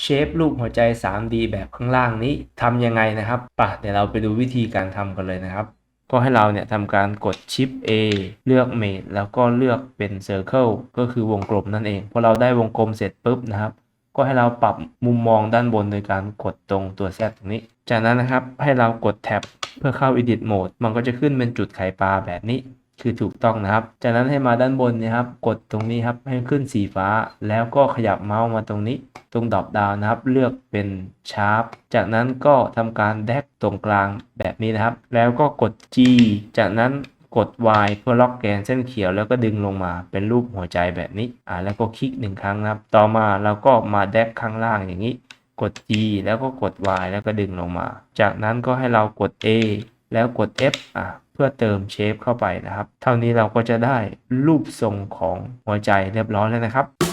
เชฟรูปหัวใจ 3D แบบข้างล่างนี้ทำยังไงนะครับป่ะเดี๋ยวเราไปดูวิธีการทำกันเลยนะครับ ก็ให้เราเนี่ยทำการกดชิป A เลือก Mate แล้วก็เลือกเป็น Circle ก็คือวงกลมนั่นเอง พอเราได้วงกลมเสร็จปุ๊บนะครับ ก็ให้เราปรับมุมมองด้านบนโดยการกดตรงตัว Z ตรงนี้ จากนั้นนะครับให้เรากดแท็บเพื่อเข้า Edit Mode มันก็จะขึ้นเป็นจุดไข่ปลาแบบนี้ คือถูกต้องนะครับ จากนั้นให้มาด้านบนนะครับ กดตรงนี้ครับให้ขึ้นสีฟ้า แล้วก็ขยับเมาส์มาตรงนี้ ตรงดอปดาวนะครับ เลือกเป็นชาร์ปจากนั้นก็ทำการแดกตรงกลางแบบนี้นะครับ แล้วก็กด G จากนั้นกด Y เพื่อล็อกแกนเส้นเขียวแล้วก็ดึงลงมาเป็นรูปหัวใจแบบนี้ อ่าแล้วก็คลิกหนึ่งครั้งนะครับ ต่อมาเราก็มาแดกข้างล่างอย่างนี้ กด G แล้วก็กด Y แล้วก็ดึงลงมา จากนั้นก็ให้เรากด A แล้วกด F อะ พื่อเติมเชฟเข้าไปนะครับ เท่านี้เราก็จะได้รูปทรงของหัวใจเรียบร้อยแล้วนะครับ